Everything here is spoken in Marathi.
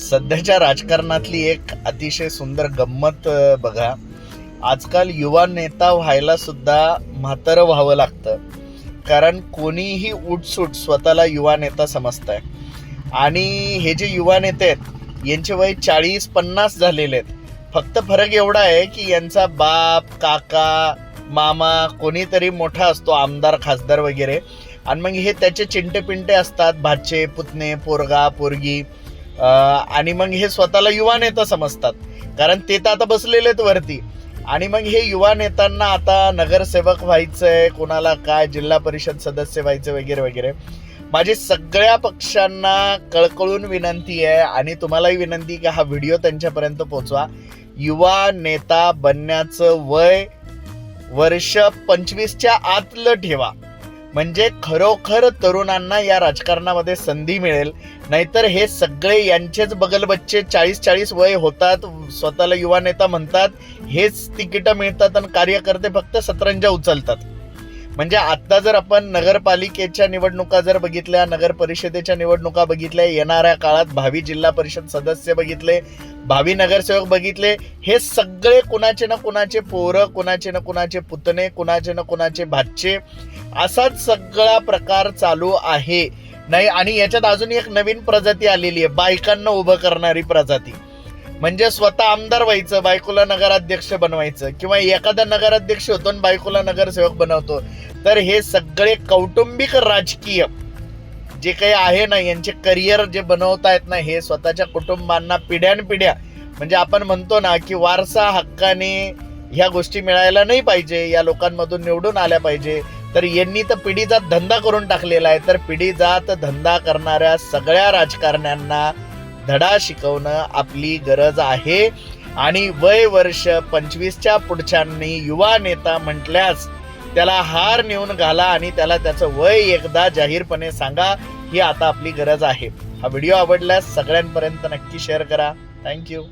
सध्याच्या राजकारणातली एक अतिशय सुंदर गंमत बघा. आजकाल युवा नेता व्हायला सुद्धा म्हातारं व्हावं लागतं. कारण कोणीही उठसूट स्वतःला युवा नेता समजत आहे आणि हे जे युवा नेते आहेत यांचे वय चाळीस पन्नास झालेले आहेत. फक्त फरक एवढा आहे की यांचा बाप काका मामा कोणीतरी मोठा असतो आमदार खासदार वगैरे. आणि मग हे त्याचे चिंटे पिंटे असतात भाचे पुतणे पोरगा पोरगी. आणि मग हे स्वतःला युवा नेता समजतात. कारण ते तर आता बसलेले आहेत वरती. आणि मग हे युवा नेत्यांना आता नगरसेवक व्हायचंय कोणाला काय जिल्हा परिषद सदस्य व्हायचं वगैरे वगैरे. माझी सगळ्या पक्षांना कळकळून विनंती आहे आणि तुम्हालाही विनंती की हा व्हिडिओ त्यांच्यापर्यंत पोचवा युवा नेता बनण्याचं वय वर्ष पंचवीसच्या आतलं ठेवा. म्हणजे खरोखर तरुणांना या राजकारणामध्ये संधी मिळेल नाहीतर हे सगळे यांचेच बगल बच्चे चाळीस चाळीस वय होतात स्वतःला युवा नेता म्हणतात हेच तिकीटं मिळतात आणि कार्यकर्ते फक्त सतरंजा उचलतात. म्हणजे आता जर आपण नगरपालिकेच्या निवडणुका जर बघितल्या नगर परिषदेच्या निवडणुका बघितल्या येणाऱ्या काळात भावी जिल्हा परिषद सदस्य बघितले भावी नगरसेवक बघितले हे सगळे कुणाचे ना कुणाचे पोरं कुणाचे ना कुणाचे पुतणे कुणाचे ना कुणाचे भाचे असाच सगळा प्रकार चालू आहे. नाही आणि याच्यात अजून एक नवीन प्रजाती आलेली आहे बायकांना उभं करणारी प्रजाती. म्हणजे स्वतः आमदार व्हायचं बायकोला नगराध्यक्ष बनवायचं किंवा एखादा नगराध्यक्ष होतो आणि बायकोला नगरसेवक बनवतो तर हे सगळे कौटुंबिक राजकीय जे काही आहे ना यांचे करिअर जे बनवतायत ना हे स्वतःच्या कुटुंबांना पिढ्यानपिढ्या म्हणजे आपण म्हणतो ना की वारसा हक्काने ह्या गोष्टी मिळायला नाही पाहिजे या लोकांमधून निवडून आल्या पाहिजे तर यांनी तर पिढीजात धंदा करून टाकलेला आहे. तर पिढीजात धंदा करणाऱ्या सगळ्या राजकारण्यांना धडा शिकवणं आपली गरज आहे. आणि वय वर्ष पंचवीसच्या पुढच्यांनी युवा नेता म्हटल्यास त्याला हार नेऊन घाला आणि त्याला त्याचं वय एकदा जाहीरपणे सांगा ही आता आपली गरज आहे. हा व्हिडिओ आवडल्यास सगळ्यांपर्यंत नक्की शेअर करा. थँक्यू.